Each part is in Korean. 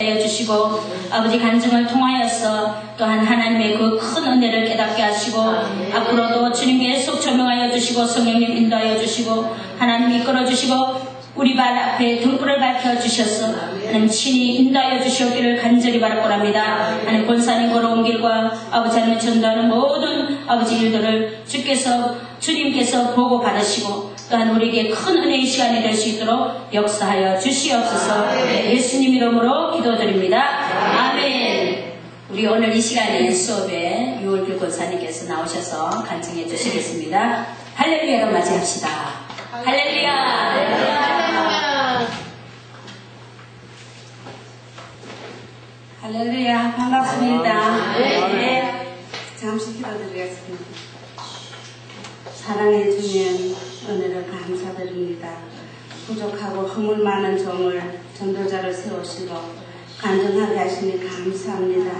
주시고 아버지 간증을 통하여서 또한 하나님의 그 큰 은혜를 깨닫게 하시고 앞으로도 주님 계속 조명하여 주시고 성령님 인도하여 주시고 하나님 이끌어 주시고 우리 발 앞에 등불을 밝혀 주셔서 하나님 친히 인도하여 주시옵기를 간절히 바랄거랍니다. 하나님 본사님 걸어온 길과 아버지 하나님 전도하는 모든 아버지 일들을 주께서 주님께서 보고 받으시고 또한 우리에게 큰 은혜의 시간이 될 수 있도록 역사하여 주시옵소서 예수님 이름으로 기도드립니다. 아멘. 우리 오늘 이 시간에 수업에 유월길 권사님께서 나오셔서 간증해 주시겠습니다. 할렐루야로 맞이합시다. 할렐루야. 할렐루야. 할렐루야. 반갑습니다. 네. 잠시 기도드리겠습니다. 사랑해 주님 은혜를 감사드립니다. 부족하고 허물 많은 종을 전도자를 세우시고 간증하게 하시니 감사합니다.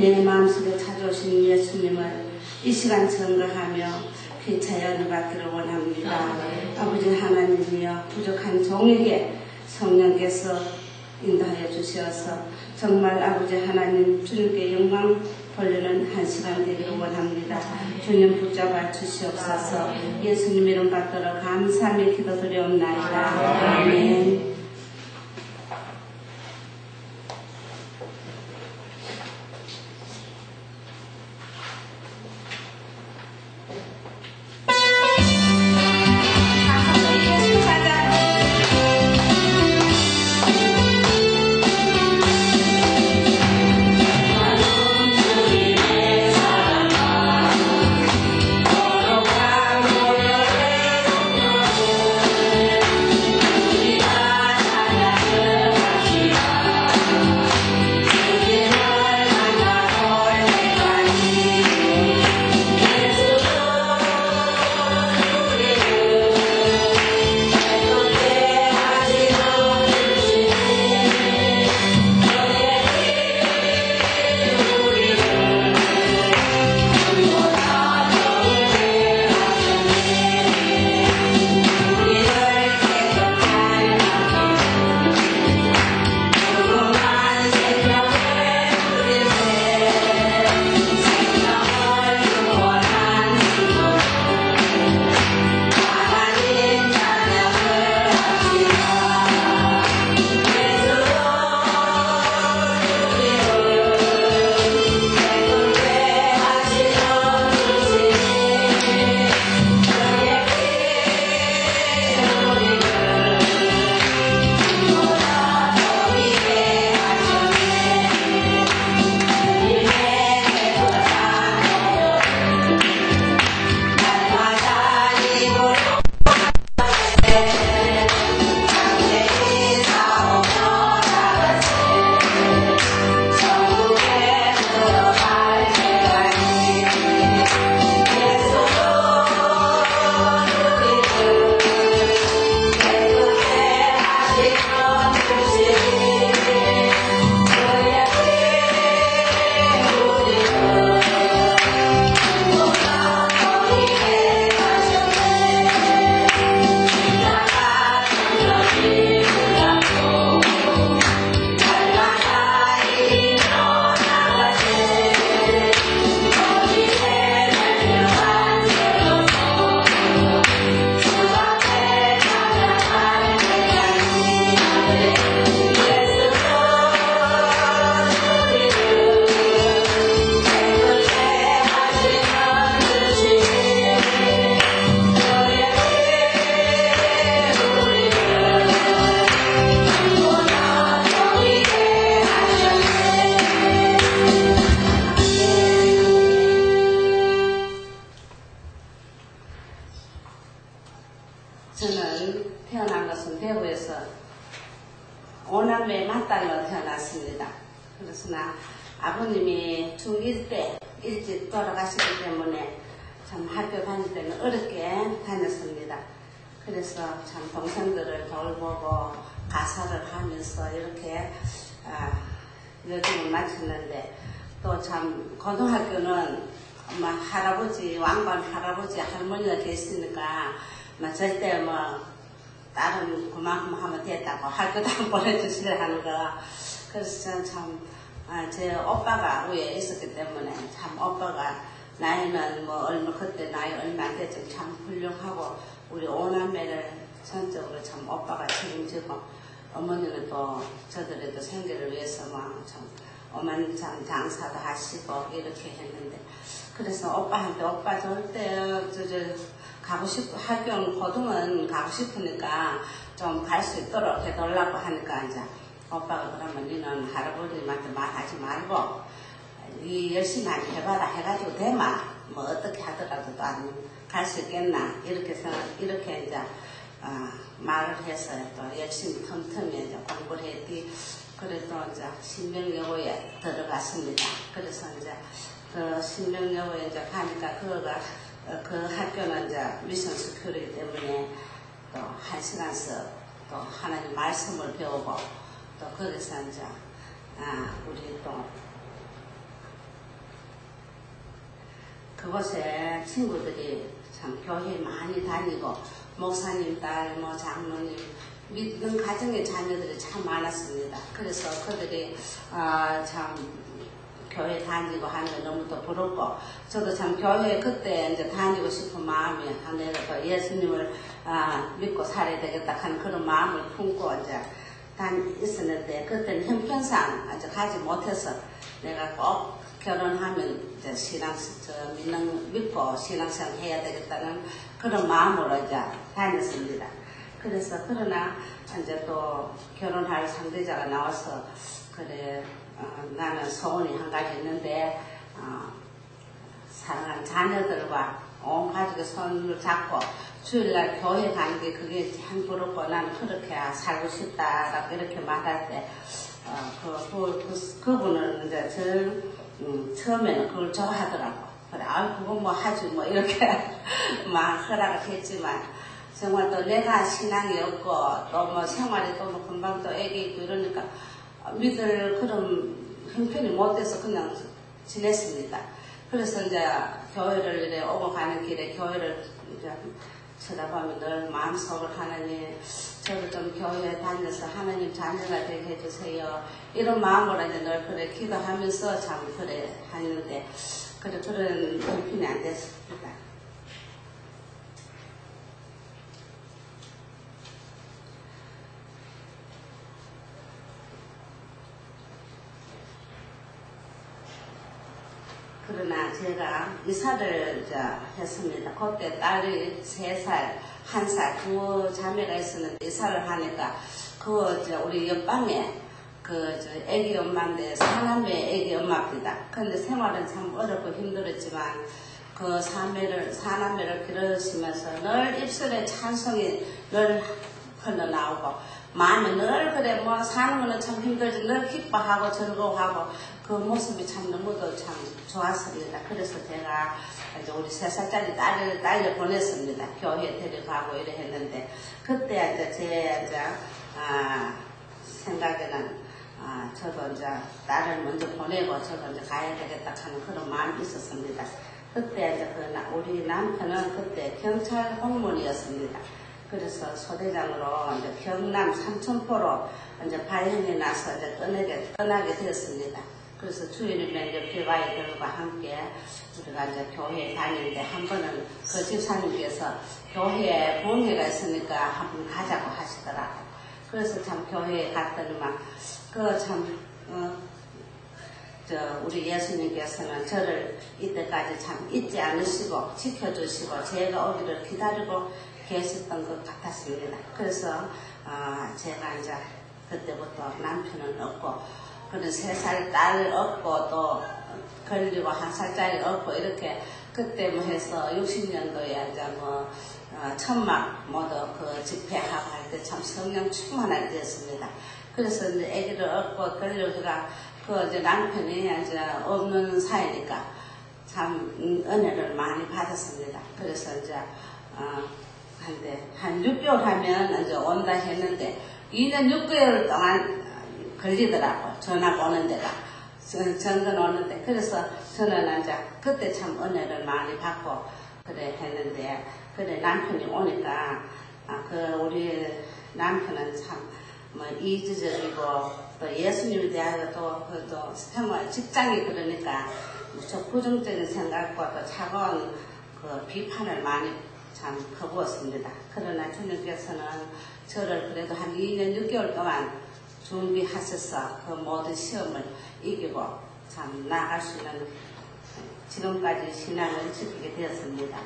내 마음속에 찾아오신 예수님을 이 시간 증거하며 귀차의 은혜 받기를 원합니다. 아버지 하나님이여 부족한 종에게 성령께서 인도하여 주시어서 정말 아버지 하나님 주님께 영광 돌리는 한 시간 되기를 원합니다. 주님 붙잡아 주시옵소서 예수님 이름 받들어 감사하며 기도드리옵나이다. 아멘. 아버님이 중1 때 일찍 돌아가시기 때문에 참 학교 다닐 때는 어렵게 다녔습니다. 그래서 참 동생들을 돌보고 가사를 하면서 이렇게 아, 여정을 마쳤는데 또 참 고등학교는 엄마 할아버지 왕관 할아버지 할머니가 계시니까 뭐 절대 뭐 다른 그만큼 하면 됐다고 할 것도 안 보내주시려 하는 거 그래서 참, 아, 제 오빠가 위에 있었기 때문에 참 오빠가 나이는 뭐 얼마, 그때 나이 얼마 안 됐지만 참 훌륭하고 우리 오남매를 전적으로 참 오빠가 책임지고 어머니는 또 저들의 또 생계를 위해서 막참 어머니 참 장사도 하시고 이렇게 했는데 그래서 오빠한테 오빠 절대 저, 저 가고 싶 학교 고등은 가고 싶으니까 좀 갈 수 있도록 해달라고 하니까 이제 오빠가 그러면 니는 할아버님한테 말하지 말고 니 열심히 해봐라 해가지고 되마 뭐 어떻게 하더라도 갈수 있겠나 이렇게 생각 이렇게 이제 어, 말을 해서 또 열심히 틈틈이 이제 공부를 했디 그래서 이제 신명여고에 들어갔습니다. 그래서 이제 그 신명여고에 이제 가니까 그거가 어, 그 학교는 이제 미션 스쿨이기 때문에 또 한 시간씩 또 하나님 말씀을 배우고 또 거기서 이제 아 우리 또 그곳에 친구들이 참 교회 많이 다니고 목사님 딸, 뭐 장로님 믿는 가정의 자녀들이 참 많았습니다. 그래서 그들이 아, 참 교회 다니고 하는 게 너무도 부럽고 저도 참 교회 그때 이제 다니고 싶은 마음이 내가 예수님을 아, 믿고 살아야 되겠다 하는 그런 마음을 품고 이제 단 있었는데 그때는 형편상 아직 가지 못해서 내가 꼭 결혼하면 이제 신앙 저 믿는 믿고 신앙생활 해야 되겠다는 그런 마음으로 이제 다녔습니다. 그래서 그러나 이제 또 결혼할 상대자가 나와서 그래 어, 나는 소원이 한 가지 있는데 어, 사랑하는 자녀들과 온 가족의 손을 잡고 주일날 교회 가는 게 그게 참 부럽고 나는 그렇게 살고 싶다라고 이렇게 말할 때 어, 그, 그, 그, 그분은 이제 저, 음, 처음에는 그걸 좋아하더라고. 그래, 아, 그거 뭐 하지, 뭐, 이렇게 막 허락을 했지만, 정말 또 내가 신앙이 없고, 또 뭐 생활이 또 뭐 금방 또 애기 있고 이러니까, 믿을 그런 형편이 못 돼서 그냥 지냈습니다. 그래서 이제 교회를 이래 오고 가는 길에 교회를 이제 쳐다보면 늘 마음속으로 하나님 저도 좀 교회에 다녀서 하나님 자녀가 되게 해주세요. 이런 마음으로 이제 늘 그래 기도하면서 참 그래 하는데 그래 그런 형편이 안 됐습니다. 그러나 제가 이사를 했습니다. 그때 딸이 세 살, 한 살, 두 자매가 있었는데 이사를 하니까 그 우리 옆방에 그저 애기 엄마인데 사남매 애기 엄마입니다. 근데 생활은 참 어렵고 힘들었지만 그 사매를 사남매를 기르시면서 늘 입술에 찬송이 늘 흘러나오고 마음이 늘 그래 뭐 사는 거는 참 힘들지 늘 기뻐하고 즐거워하고 그 모습이 참 너무도 참 좋았습니다. 그래서 제가 이제 우리 세 살짜리 딸을 딸을 보냈습니다. 교회 데려가고 이래 했는데 그때 이제 제 이제 아, 생각에는 아, 저도 이제 딸을 먼저 보내고 저도 이제 가야 되겠다 하는 그런 마음이 있었습니다. 그때 이제 그 우리 남편은 그때 경찰 공무원이었습니다. 그래서 소대장으로 이제 경남 삼천포로 이제 발령이 나서 이제 떠나게, 떠나게 되었습니다. 그래서 주일이면 이제 비와이들과 함께 우리가 이제 교회에 다니는데 한 번은 그 집사님께서 교회에 부흥회가 있으니까 한 번 가자고 하시더라고요. 그래서 참 교회에 갔더니만 그참 어, 저 우리 예수님께서는 저를 이때까지 참 잊지 않으시고 지켜주시고 제가 오기를 기다리고 계셨던 것 같았습니다. 그래서 어, 제가 이제 그때부터 남편은 없고 그런 세 살 딸 없고 또 걸리고 한 살짜리 없고 이렇게 그때 뭐 해서 60년도에 이제 뭐 어, 천막 모두 그 집회하고 할 때 참 성령 충만할 때였습니다. 그래서 이제 아기를 얻고 걸려가 그 이제 남편이 이제 없는 사이니까 참 은혜를 많이 받았습니다. 그래서 이제 어, 한데 한 6개월 하면 이제 온다 했는데 2년 6개월 동안 걸리더라고. 전화가 오는 데가. 전전 오는데. 그래서 저는 이제 그때 참 은혜를 많이 받고 그래 했는데 그래 남편이 오니까 아, 그 우리 남편은 참 뭐 이주적이고 또 예수님에 대하여 또, 그, 또 생활, 직장이 그러니까 무척 부정적인 생각과 또 차가운 그 비판을 많이 참 거부었습니다. 그러나 주님께서는 저를 그래도 한 2년 6개월 동안 준비하셔서 그 모든 시험을 이기고 참 나아갈 수 있는 지금까지 신앙을 지키게 되었습니다.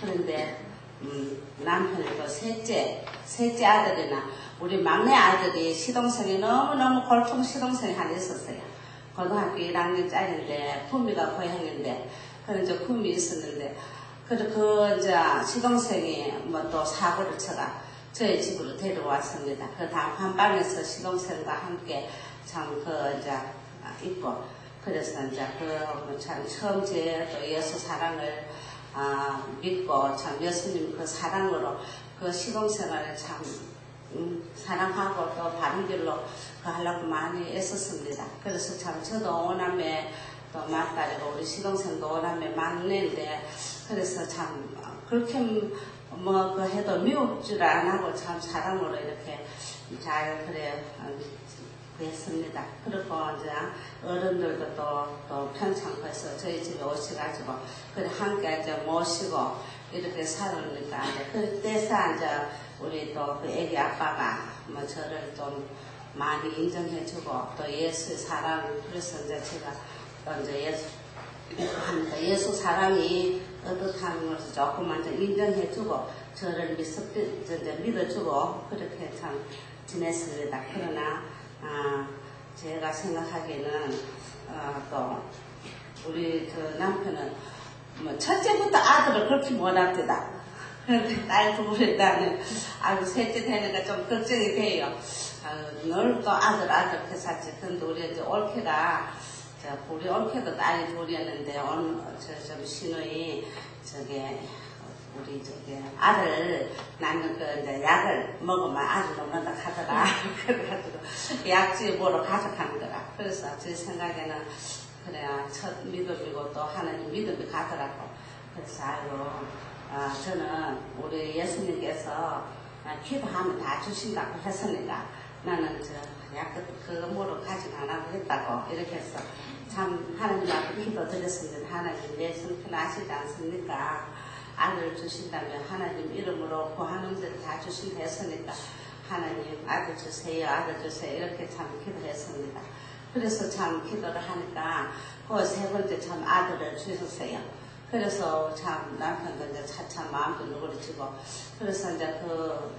그런데 음, 남편이 또 셋째, 셋째 아들이나 우리 막내 아들이 시동생이 너무너무 골통 시동생이 하나 있었어요. 고등학교 1학년짜리인데 품위가 고향인데 그런 품이 있었는데 그래 그 이제 시동생이 뭐 또 사고를 쳐가 저희 집으로 데려왔습니다. 그 다음 한방에서 시동생과 함께 참 그 이제 있고 그래서 이제 그 참 처음 제또 예수 사랑을 아, 믿고 참 예수님 그 사랑으로 그 시동생활을 참 음, 사랑하고 또 바른 길로 그 하려고 많이 애썼습니다. 그래서 참 저도 오남매 또 막달이고 우리 시동생도 오남매 막내인데 그래서 참 그렇게 뭐 그 해도 줄안 하고 참 사랑으로 이렇게 잘 그래 했습니다. 그리고 이제 어른들도 또, 또 편찮고 해서 저희 집에 오셔가지고 그래 함께 이제 모시고 이렇게 살으니까 이제 그때서 이제 우리 또 그 애기 아빠가 뭐 저를 좀 많이 인정해주고 또 예수의 사랑 그래서 이제 제가 또 이제 예수 예수 사랑이 어떻다는 것을 조금만 좀 인정해주고 저를 믿, 이제 믿어주고 그렇게 참 지냈습니다. 그러나 아, 제가 생각하기에는 어, 또 우리 그 남편은 뭐 첫째부터 아들을 그렇게 못합니다. 그런데 딸 둘이다는 아주 셋째 되니까 좀 걱정이 돼요. 늘또 아들 아들 해샀지. 근데 우리 이제 올케가 우리 올케도 딸이 둘이었는데 오늘 저좀 신우이 저게 우리 저기 아들 낳는 그 이제 약을 먹으면 아주 먹는다 하더라. 그래가지고 약지 보러 가져가는 거라. 그래서 제 생각에는 그래야 첫 믿음이고 또 하나님 믿음이 가더라고. 그래서 아이고 아, 저는 우리 예수님께서 기도하면 다 주신다고 했으니까 나는 저 약간 그거 뭐로 안 하고 했다고 이렇게 해서 참 하나님 앞에 기도 드렸습니다. 하나님 내 성편 아시지 않습니까? 아들 주신다면 하나님 이름으로 구하는 대로 다 주신다 했으니까 하나님 아들 주세요 아들 주세요 이렇게 참 기도했습니다. 그래서 참 기도를 하니까 그 세 번째 참 아들을 주셨어요. 그래서 참 남편도 이제 차차 마음도 누그러지고 그래서 이제 그,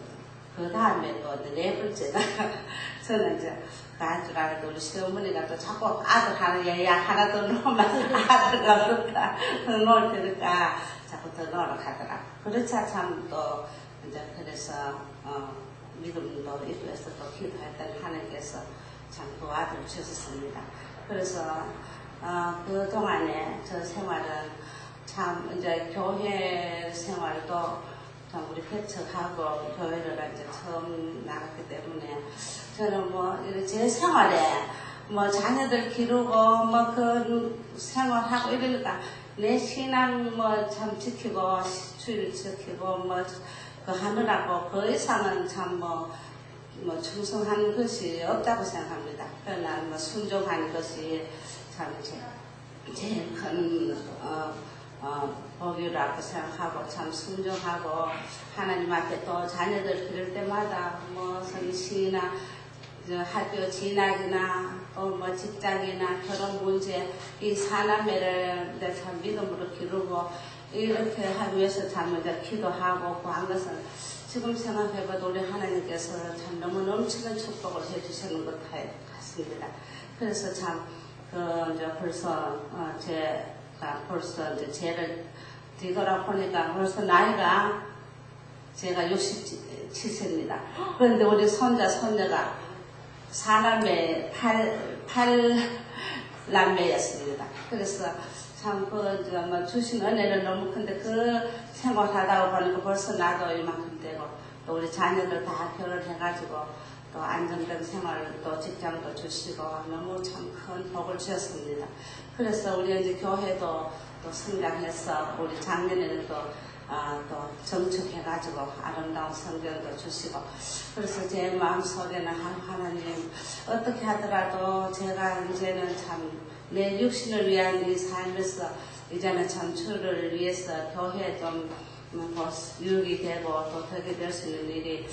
그 다음에 또 네 번째가 저는 이제 알아도 우리 시어머니가 또 자꾸 아들 하나 얘야 하나 더 넣으면 아들가 그렇다 넣을 테니까 자꾸 더 넣으러 가더라. 그렇자 참 또 이제 그래서 어, 믿음도 이루어서 또 기도했던 하나님께서 참 도와줄 주셨습니다. 그래서 어, 그 동안에 저 생활은 참 이제 교회 생활도 참 우리 개척하고 교회를 이제 처음 나갔기 때문에 저는 뭐 제 생활에 뭐 자녀들 기르고 뭐 그 생활하고 이러니까 내 신앙 뭐 참 지키고 주일 지키고 뭐 그 하느라고 그 이상은 참뭐 뭐 충성한 것이 없다고 생각합니다. 그러나 뭐 순종하는 것이 참 제, 제일 큰 어, 어, 복이라고 생각하고 참 순종하고 하나님 앞에 또 자녀들 기를 때마다 뭐 성신이나 학교 진학이나 또 뭐 직장이나 결혼 문제 이 사남매를 참 믿음으로 기르고 이렇게 하기 위해서 참 이제 기도하고 구한 것은 지금 생각해봐도 우리 하나님께서 참 너무 넘치는 축복을 해주시는 것 같습니다. 그래서 참, 그, 이제 벌써, 어, 제 가 벌써 이제 죄를 뒤돌아보니까 벌써 나이가 제가 67세입니다. 그런데 우리 손자, 손녀가 사남매 팔, 팔남매였습니다. 그래서 참, 그, 뭐, 주신 은혜는 너무 큰데, 그 생활하다가 보니까 벌써 나도 이만큼 되고, 또 우리 자녀들 다 결혼해가지고, 또 안정된 생활, 또 직장도 주시고, 너무 참 큰 복을 주셨습니다. 그래서 우리 이제 교회도 또 성장해서, 우리 작년에는 또, 아, 또 정축해가지고 아름다운 성경도 주시고 그래서 제 마음속에는 하- 하나님 어떻게 하더라도 제가 이제는 참 내 육신을 위한 이 삶에서 이제는 참 주를 위해서 교회 좀 음, 뭐 유익이 되고 또 덕이 될수 있는 일이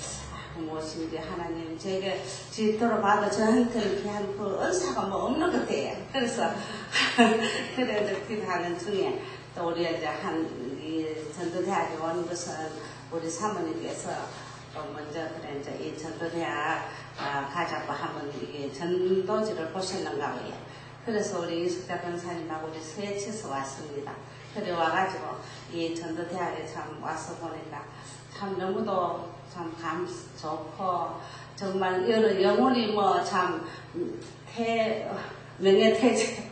아, 무엇인지 하나님 제게 지도로 봐도 저한테는 그냥 그 은사가 뭐 없는 것 같아요. 그래서 그래도 기도하는 중에 또 우리 이제 한 이 전도대학에 온 것은 우리 사모님께서 또 먼저 그래 이제 이 전도대학 아, 가자고 하면 이게 전도지를 보셨는가 봐요. 그래서 우리 이숙자 변사님하고 우리 셋이서 왔습니다. 그래 와가지고 이 전도대학에 참 와서 보니까 참 너무도 참 감 좋고 정말 여러 영혼이 뭐 참 태, 명예퇴직,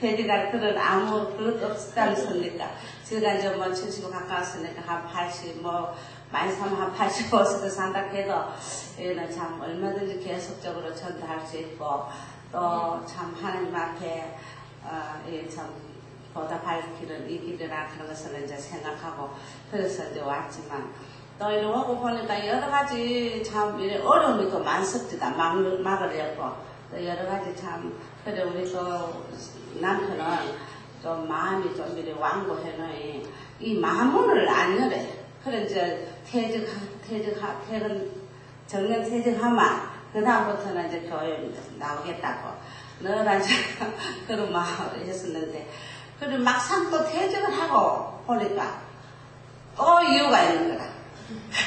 퇴직할 그런 아무 그것도 없다면서니까? 제가 이제 뭐 70고 가까웠으니까 한 80, 뭐 많이 사면 한 85세도 산다 해도 얘는 참 얼마든지 계속적으로 전도할 수 있고 또 참 하나님 앞에 어, 예, 참 보답할 길은 이 길이라 그런 것을 이제 생각하고 그래서 이제 왔지만 또 이리 오고 보니까 여러 가지 참 이래 어려움이 또 많습니다. 막, 막으려고. 또 여러 가지 참, 그래, 우리 또 남편은 좀 마음이 좀 이래 완고해는 이 마문을 안 열래. 그래, 이제 퇴직, 퇴직, 퇴근, 정년 퇴직하면, 그다음부터는 이제 교회 나오겠다고. 이제 그런 마음을 했었는데, 그리고 막상 또 퇴직을 하고 보니까 또 이유가 있는 거라.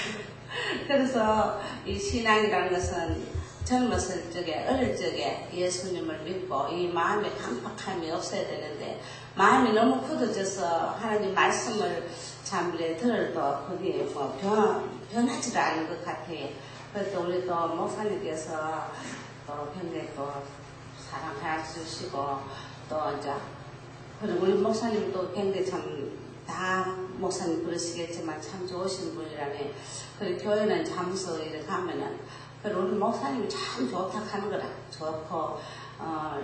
그래서 이 신앙이라는 것은 젊었을 적에 어릴 적에 예수님을 믿고 이 마음의 강박함이 없어야 되는데 마음이 너무 굳어져서 하나님 말씀을 참 이래 들어도 그게 뭐 변, 변하지도 않은 것 같아요. 그래서 우리 또 목사님께서 또 굉장히 또 사랑해 주시고 또 이제 그리고 우리 목사님도 굉장히 참다 목사님 그러시겠지만 참 좋으신 분이라네. 그리고 교회는 잠수 이렇게 가면은 그리고 우리 목사님이 참 좋다 하는 거라. 좋고 어,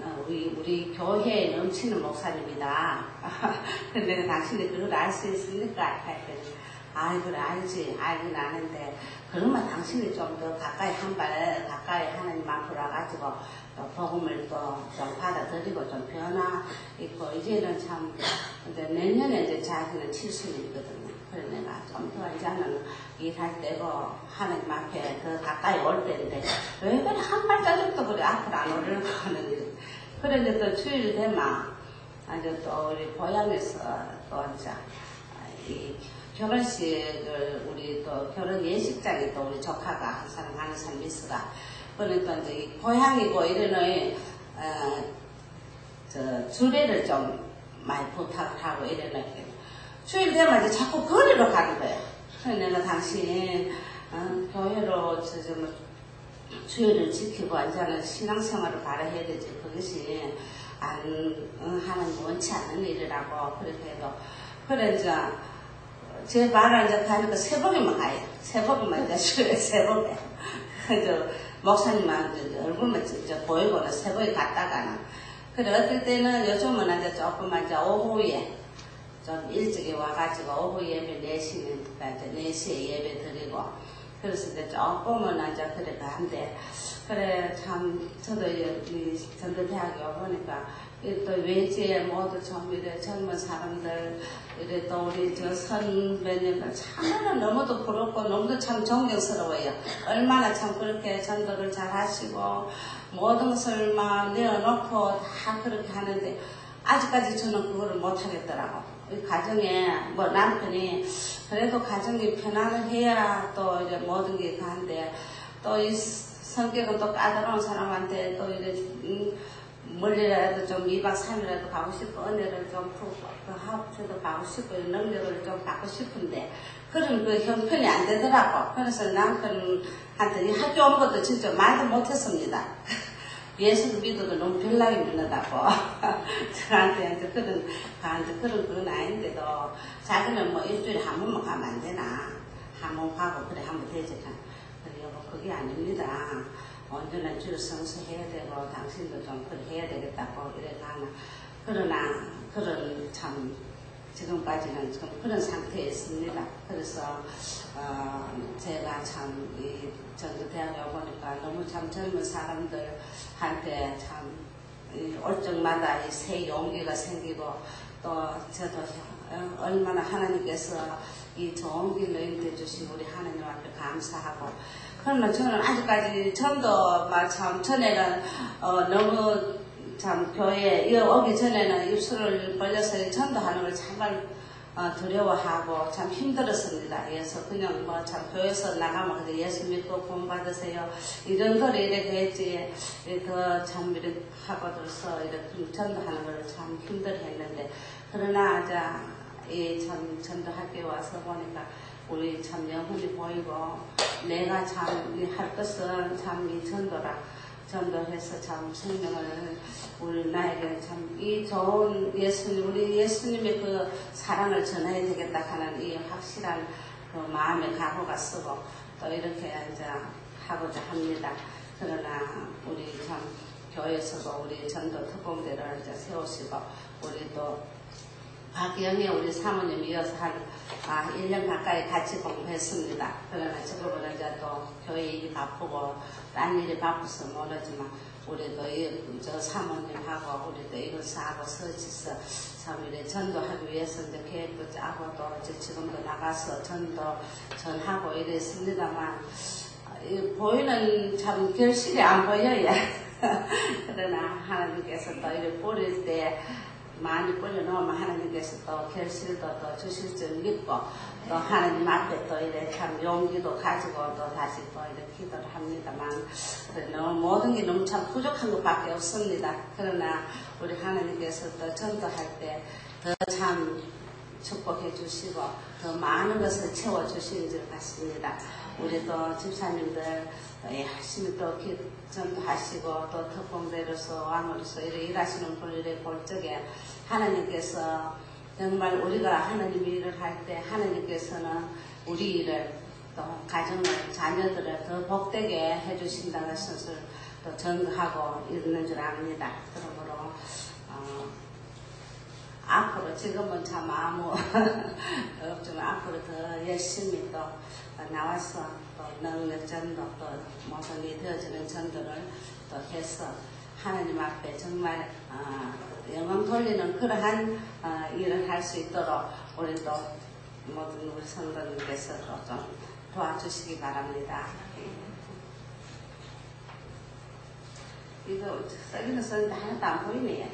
어, 우리 우리 교회에 넘치는 목사님이다. 근데 당신이 그걸 알 수 있습니까? 했더니 아이 그래 알지. 알긴 아는데 그러면 당신이 좀 더 가까이 한 발 가까이 하나님 앞으로 와가지고 또 복음을 또 좀 받아들이고 좀 변화 있고 이제는 참 이제 내년에 이제 자기는 70이거든요. 그래 내가 좀 더 이제는 일할 때고 하나님 앞에 더 가까이 올 때인데 왜 그래? 한 발자국도 그래. 앞으로 안 오려고 하는지 그래 이제 또 주일 되면 이제 또 우리 고향에서 또 이제 이 결혼식을 우리 또 결혼 예식장에 또 우리 조카가 한 사람 하는 사람 있어가 그러니까 이제 이 고향이고 이러는 어, 저 주례를 좀 많이 부탁을 하고 이러는 주일 되면 이제 자꾸 거리로 가는 거야. 그래서 내가 당신 어, 교회로 저저 뭐 주의를 지키고 이제는 신앙생활을 바라해야 되지. 그것이 안 어, 하는 원치 않는 일이라고 그렇게 해도. 그래 이제 제 말을 이제 가니까 새벽에만 가요. 새벽에만 이제 주에 새벽에. 저 목사님만 이제 얼굴만 이제 보이고는 새벽에 갔다가는. 그래 어떨 때는 요즘은 이제 조금만 이제 오후에 좀 일찍이 와가지고 오후 예배 4시니까 이제 4시에 예배 드리고 그래서 이제 조금은 이제 그래 가는데. 그래 참 저도 이, 이 전도대학에 와보니까 이또 외지에 모두 좀 이래 젊은 사람들 또 우리 저 선배님들 참으로 너무도 부럽고 너무도 참 존경스러워요. 얼마나 참 그렇게 전도를 잘 하시고 모든 것을 막 내어놓고 다 그렇게 하는데 아직까지 저는 그거를 못 하겠더라고. 이 가정에 뭐 남편이 그래도 가정이 편안을 해야 또 이제 모든 게 가는데 또 이 성격은 또 까다로운 사람한테 또 이래 음, 멀리라도 좀 2박 3일이라도 가고 싶고 은혜를 좀그 하우스도 가고 싶고 능력을 좀 받고 싶은데 그런 그 형편이 안 되더라고. 그래서 남편한테 이 학교 온 것도 진짜 말도 못했습니다. 예수를 믿어도 너무 별나게 믿는다고. 저한테 이제 그런, 가한테 그런 그건 아닌데도 자기는 뭐 일주일에 한 번만 가면 안 되나. 한 번 가고 그래 한 번 되지. 그래 여보 그게 아닙니다. 언제나 주를 성수해야 되고 당신도 좀 그래 해야 되겠다고 이래 가나. 그러나 그런 참 지금까지는 좀 그런 상태에 있습니다. 그래서 어, 제가 참이 전주대학에 오니까 너무 참 젊은 사람들한테 참이 올적마다 이 새 용기가 생기고 또 저도 어, 얼마나 하나님께서 이 좋은 길로 인도해 주신 우리 하나님 앞에 감사하고 그러면 저는 아직까지 전도 막참 전에는 어, 너무 참 교회 에 오기 전에는 입술을 벌려서 전도하는 걸 정말 어, 두려워하고 참 힘들었습니다. 그래서 그냥 뭐 참 교회에서 나가면 그래 예수 믿고 구원 받으세요. 이런 걸 이렇게 했지 더참 이렇게 하고들서 이렇게 전도하는 걸 참 힘들어 했는데 그러나 이 참 전도학교에 와서 보니까 우리 참 영혼이 보이고 내가 참 할 것은 참 이 전도라 전도해서 참 생명을 우리 나에게 참 이 좋은 예수님 우리 예수님의 그 사랑을 전해야 되겠다 하는 이 확실한 그 마음의 각오가 쓰고 또 이렇게 이제 하고자 합니다. 그러나 우리 참 교회에서도 우리 전도 특공대를 이제 세우시고 우리 또 박영희 우리 사모님 이어서 한 아, 1년 가까이 같이 공부했습니다. 그러나 지금은 이제 또 교회 일이 바쁘고 딴 일이 바빠서 모르지만 우리도 이, 저 사모님하고 우리도 이것하고 서지서 참 이래 전도하기 위해서 이제 계획도 짜고 또 이제 지금도 나가서 전도 전하고 이랬습니다만 보이는 참 결실이 안 보여요. 그러나 하나님께서 또 이렇게 뿌릴 때 많이 뿌려놓으면 하나님께서 또 결실도 또 주실 줄 믿고 또 하나님 앞에 또 이래 참 용기도 가지고 또 다시 또 이렇게 기도를 합니다만 너무 모든 게 너무 참 부족한 것밖에 없습니다. 그러나 우리 하나님께서 또 전도할 때 더 참 축복해 주시고 더 많은 것을 채워 주시는 줄 같습니다. 우리 또 집사님들 열심히 또 전도 하시고 또 특공대로서 왕으로서 이래 일하시는 분을 볼 적에 하나님께서 정말 우리가 하나님 일을 할 때 하나님께서는 우리 일을 또 가정을 자녀들을 더 복되게 해주신다는 것을 또 전하고 있는 줄 압니다. 그러므로 어, 앞으로 지금은 참 아무 없지만 앞으로 더 열심히 또 나와서 또 능력 전도 또 모든 이 되어지는 전도를 또 해서 하나님 앞에 정말 어, 영광 돌리는 그러한 어, 일을 할 수 있도록 우리 또 모든 우리 성도님께서도 좀 도와주시기 바랍니다. 이거 써기는 썼는데 하나도 안 보이네.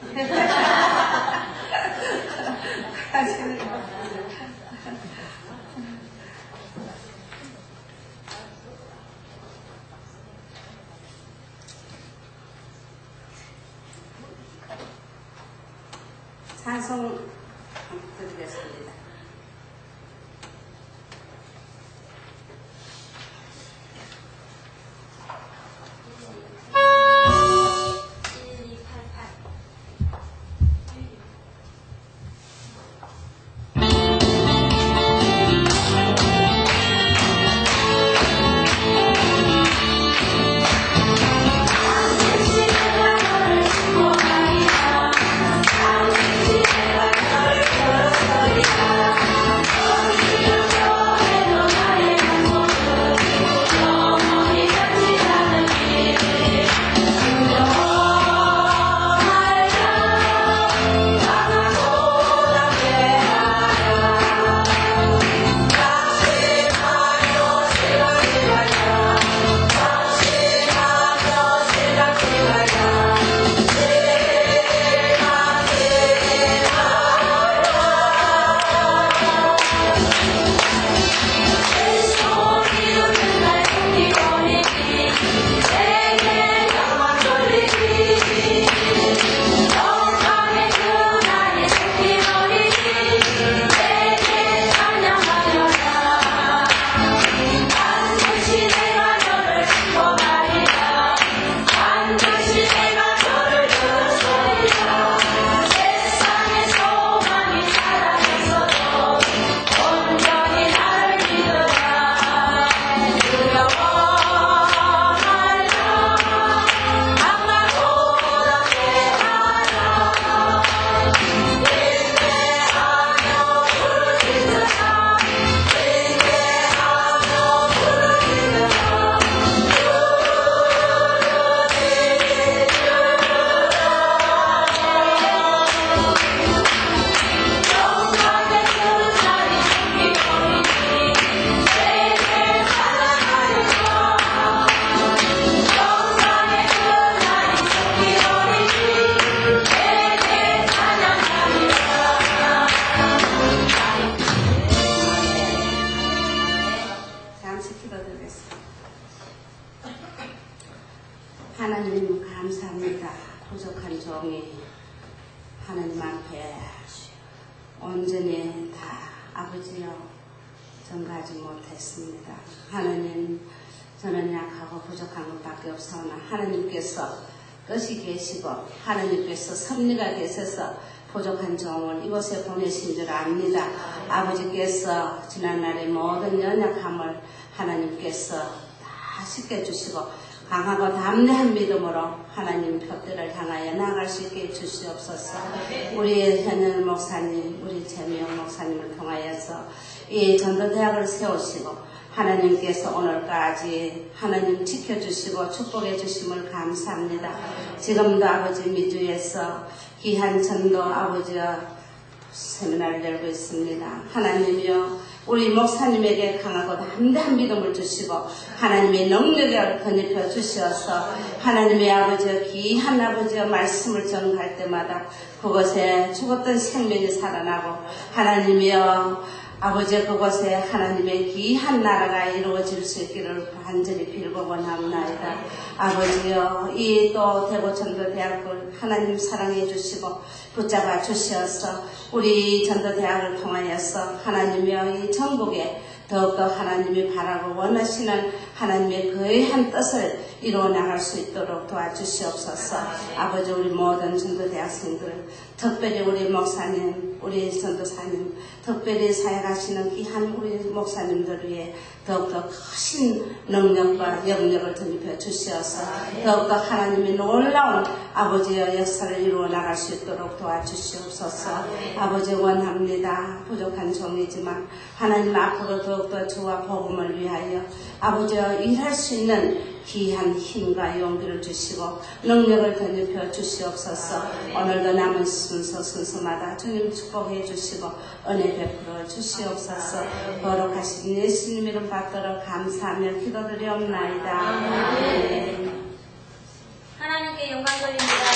하나님께서 섭리가 계셔서 부족한 종을 이곳에 보내신 줄 압니다. 아버지께서 지난날의 모든 연약함을 하나님께서 다 씻겨주시고 강하고 담대한 믿음으로 하나님 곁들을 향하여 나아갈 수 있게 해주시옵소서. 우리 현현 목사님, 우리 재미영 목사님을 통하여서 이 전도대학을 세우시고 하나님께서 오늘까지 하나님 지켜주시고 축복해 주심을 감사합니다. 지금도 아버지 미주에서 귀한 전도 아버지와 세미나를 열고 있습니다. 하나님이여 우리 목사님에게 강하고 담대한 믿음을 주시고 하나님의 능력을 덧입혀 주시어서 하나님의 아버지와 귀한 아버지와 말씀을 전할 때마다 그것에 죽었던 생명이 살아나고 하나님이여 아버지 그곳에 하나님의 귀한 나라가 이루어질 수 있기를 간절히 빌고 원합니다. 아버지여 이 또 대구 전도대학을 하나님 사랑해 주시고 붙잡아 주시어서 우리 전도대학을 통하여서 하나님이여 이 전국에 더욱더 하나님이 바라고 원하시는 하나님의 거의한 뜻을 이루어 나갈 수 있도록 도와주시옵소서. 아버지 우리 모든 전도 대학생들, 특별히 우리 목사님, 우리 전도사님, 특별히 사역하시는 귀한 우리 목사님들 위해 더욱더 크신 능력과 영역을 덧입혀 주시어서 더욱더 하나님의 놀라운 아버지의 역사를 이루어 나갈 수 있도록 도와주시옵소서. 아버지 원합니다. 부족한 종이지만 하나님 앞으로 더욱더 저와 복음을 위하여 아버지와 일할 수 있는 귀한 힘과 용기를 주시고 능력을 덧입혀 주시옵소서. 아, 네. 오늘도 남은 순서 순서마다 주님 축복해 주시고 은혜 베풀어 주시옵소서. 아, 네. 거룩하신 예수님 이름 받도록 감사하며 기도드리옵나이다. 아, 네. 아멘. 하나님께 영광 돌립니다.